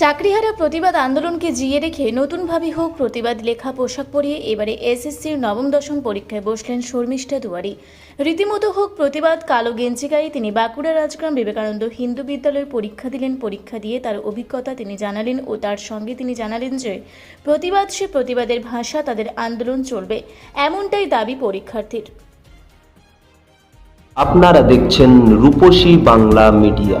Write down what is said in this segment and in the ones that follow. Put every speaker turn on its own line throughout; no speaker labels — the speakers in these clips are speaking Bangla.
চাকরিহারা প্রতিবাদ আন্দোলনকে জিয়ে রেখে নতুনভাবে হোক প্রতিবাদ লেখা পোশাক পরিয়ে এবারে এসএসসির নবম দশম পরীক্ষায় বসলেন শর্মিষ্ঠা দুয়ারি। রীতিমতো হোক প্রতিবাদ, কালো গেঞ্জি গায়ে তিনি বাঁকুড়া রাজগ্রাম বিবেকানন্দ হিন্দু বিদ্যালয়ে পরীক্ষা দিলেন, পরীক্ষা দিয়ে তার অভিজ্ঞতা তিনি জানালেন ও তার সঙ্গে তিনি জানালেন যে, প্রতিবাদ সে প্রতিবাদের ভাষা, তাদের আন্দোলন চলবে, এমনটাই দাবি পরীক্ষার্থীর।
আপনারা দেখছেন রূপসী Bangla media.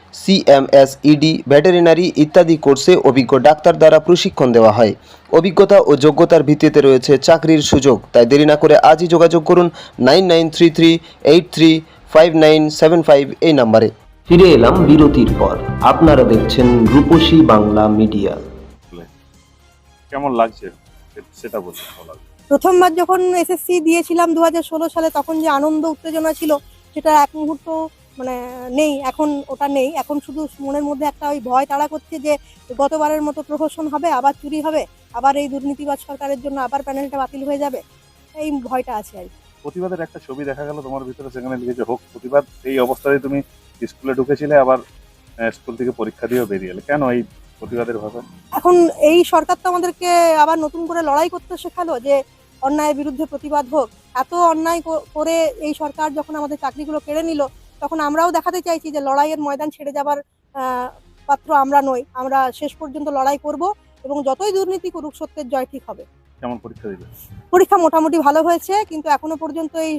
CMS ED veterinary ইত্যাদি কোর্সে অভিজ্ঞ ডাক্তার দ্বারা প্রশিক্ষণ দেওয়া হয়। অভিজ্ঞতা ও যোগ্যতার ভিত্তিতে রয়েছে চাকরির সুযোগ। তাই দেরি না করে আজই যোগাযোগ করুন nine nine three three eight three five nine seven five এই নাম্বারে। ফিরে এলাম বিরতির পর। আপনারা দেখছেন রূপসী বাংলা মিডিয়া।
কেমন লাগছে? সেটা বলতে
প্রথমবার যখন এসএসসি দিয়েছিলাম দু হাজার ষোলো সালে তখন যে আনন্দ উত্তেজনা ছিল সেটা এক মুহূর্ত মানে নেই এখন ওটা নেই। এখন শুধু মনের মধ্যে একটা ওই ভয় তাড়া করছে যে গতবারের মতো প্রহসন হবে আবার চুরি হবে আবার এই দুর্নীতিবাজ সরকারের জন্য আবার প্যানেলটা বাতিল হয়ে যাবে। এই ভয়টা আছে আর
প্রতিবাদের একটা ছবি দেখা গেল তোমার ভিতরে সেখানে লিখেছে হোক প্রতিবাদ। এই অবস্থায় তুমি স্কুলে ঢুকেছিলে আবার স্কুল থেকে পরীক্ষা দিয়েও বেরিয়ে এলে। কেন এই প্রতিবাদের ভাষা?
এখন এই সরকার তো আমাদেরকে আবার নতুন করে লড়াই করতে শেখালো যে অন্যায়ের বিরুদ্ধে প্রতিবাদ হোক। এত অন্যায় করে এই সরকার যখন আমাদের চাকরিগুলো কেড়ে নিল তখন আমরাও দেখাতে চাইছি যে লড়াইয়ের ময়দান ছেড়ে যাবার পাত্র আমরা নই। আমরা শেষ পর্যন্ত লড়াই করব এবং যতই দুর্নীতি করুক সত্যের জয় ঠিক হবে।
কেমন পরীক্ষা দিলে
পরীক্ষা মোটামুটি ভালো হয়েছে কিন্তু এখনও পর্যন্ত এই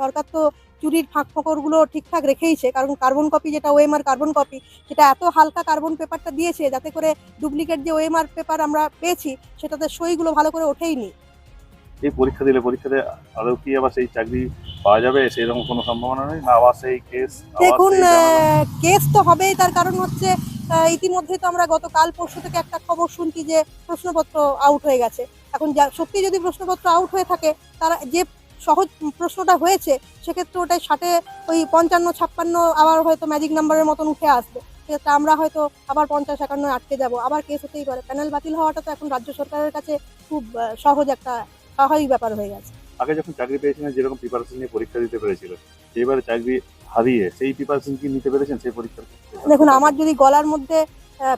সরকার তো চুরির ফাঁক ফোকরগুলো ঠিকঠাক রেখেইছে। কারণ কার্বন কপি যেটা ওএমআর কার্বন কপি সেটা এত হালকা কার্বন পেপারটা দিয়েছে যাতে করে ডুপ্লিকেট যে ওএমআর পেপার আমরা পেয়েছি সেটাতে সইগুলো ভালো করে ওঠেইনি।
এই পরীক্ষা দিলে পরীক্ষাতে আদৌ কি আবার সেই চাকরি পাওয়া যাবে সেরকম কোনো সম্ভাবনা নেই। না আবার সেই কেস
দেখুন কেস তো হবেই তার কারণ হচ্ছে ইতিমধ্যে তো আমরা গত কাল পরশু থেকে একটা খবর শুনছি যে প্রশ্নপত্র আউট হয়ে গেছে। এখন সত্যি যদি প্রশ্নপত্র আউট হয়ে থাকে তারা যে সহজ প্রশ্নটা হয়েছে সেক্ষেত্রে ওটাই ষাটে ওই পঞ্চান্ন ছাপ্পান্ন আবার হয়তো ম্যাজিক নাম্বারের মতন উঠে আসবে। সেক্ষেত্রে আমরা হয়তো আবার পঞ্চাশ একান্ন আটকে যাব। আবার কেস হতেই পারে। প্যানেল বাতিল হওয়াটা তো এখন রাজ্য সরকারের কাছে খুব সহজ একটা স্বাভাবিক ব্যাপার হয়ে গেছে।
আগে যখন চাকরি পেয়েছিলেন, যেরকম প্রিপারেশন নিয়ে পরীক্ষা দিতে পেরেছিল এবারে চাকরি হারিয়ে সেই প্রিপারেশন কি নিতে পেরেছেন সেই পরীক্ষা
দেখুন, আমার যদি গলার মধ্যে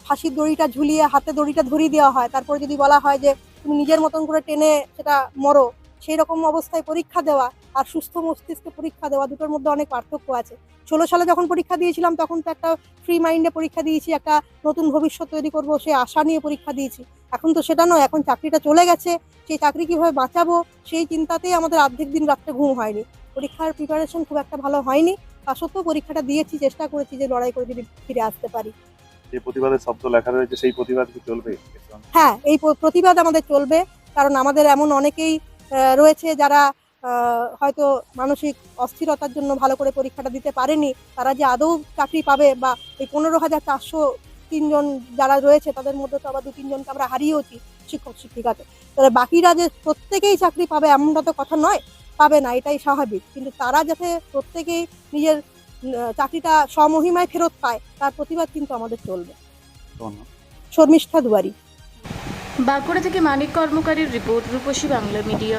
ফাঁসির দড়িটা ঝুলিয়ে, হাতে দড়িটা ধরিয়ে দেওয়া হয়, তারপরে যদি বলা হয় যে, তুমি নিজের মতন করে টেনে সেটা মরো সেই রকম অবস্থায় পরীক্ষা দেওয়া আর সুস্থ মস্তিষ্কে পরীক্ষা দেওয়া দুটোর মধ্যে অনেক পার্থক্য আছে। ষোলো সালে যখন পরীক্ষা দিয়েছিলাম তখন তো একটা ফ্রি মাইন্ডে পরীক্ষা দিয়েছি একটা নতুন ভবিষ্যৎ তৈরি করব সে আশা নিয়ে পরীক্ষা দিয়েছি। এখন তো সেটা নয় এখন চাকরিটা চলে গেছে সেই চাকরি কীভাবে বাঁচাবো সেই চিন্তাতেই আমাদের অর্ধেক দিন রাত্রে ঘুম হয়নি। পরীক্ষার প্রিপারেশন খুব একটা ভালো হয়নি তা সত্ত্বেও পরীক্ষাটা দিয়েছি চেষ্টা করেছি যে লড়াই করে যদি ফিরে আসতে পারি।
যে প্রতিবাদের শব্দ লেখা রয়েছে সেই প্রতিবাদ কি চলবে?
হ্যাঁ এই প্রতিবাদ আমাদের চলবে কারণ আমাদের এমন অনেকেই রয়েছে যারা হয়তো মানসিক অস্থিরতার জন্য ভালো করে পরীক্ষাটা দিতে পারেনি তারা যে আদৌ চাকরি পাবে বা এই পনেরো হাজার চারশো তিনজন যারা রয়েছে তাদের মধ্যে তো আবার দু তিনজনকে আমরা হারিয়েওছি শিক্ষক শিক্ষিকাকে। তাহলে বাকিরা যে প্রত্যেকেই চাকরি পাবে এমনটা তো কথা নয় পাবে না এটাই স্বাভাবিক। কিন্তু তারা যাতে প্রত্যেকেই নিজের চাকরিটা স্বমহিমায় ফেরত পায় তার প্রতিবাদ কিন্তু আমাদের চলবে। শর্মিষ্ঠা দুয়ারি।
বাঁকুড়া থেকে মানিক কর্মকারীর রিপোর্ট রূপসী বাংলা মিডিয়া।